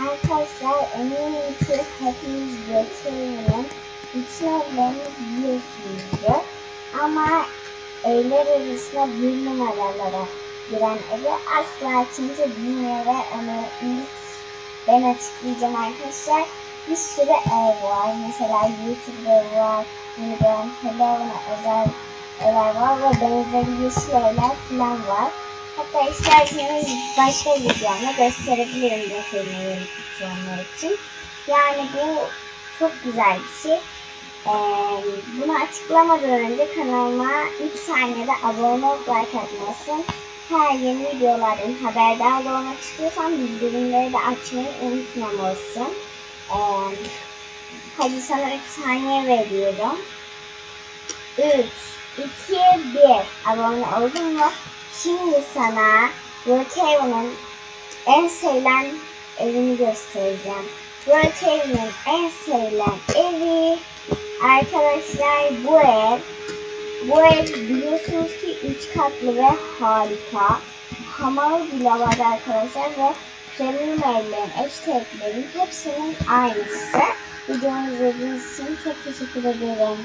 Arkadaşlar eminim ki hepiniz bütün evlerini biliyorsunuzdur. Ama evler arasında bir numaralara giren evi asla kimse bilmiyor ve ben açıklayacağım arkadaşlar. Bir sürü ev var. Mesela YouTube evi var. Unicorn, Hello'na özel evler var ve benzeri yeşil evler falan var. Hatta isterseniz başka videomda gösterebilirim detayını tutulanlar için. Yani bu çok güzel bir şey. Ee, bunu açıklamadan önce kanalıma 3 saniyede abone olup like atmalısın. Her yeni videolardan haberdar olmak istiyorsan bildirimleri de açmayı unutmamalısın. Ee, hadi sana 3 saniye veriyorum. 3, 2, 1 abone oldun mu? Şimdi sana Brookhaven'ın en sevilen evini göstereceğim. Brookhaven'ın en sevilen evi arkadaşlar bu ev. Bu ev biliyorsunuz ki 3 katlı ve harika. Hamalı bile var arkadaşlar ve premium evlerin, eşteklerin hepsinin aynısı. Videomu izlediğiniz için çok teşekkür ederim.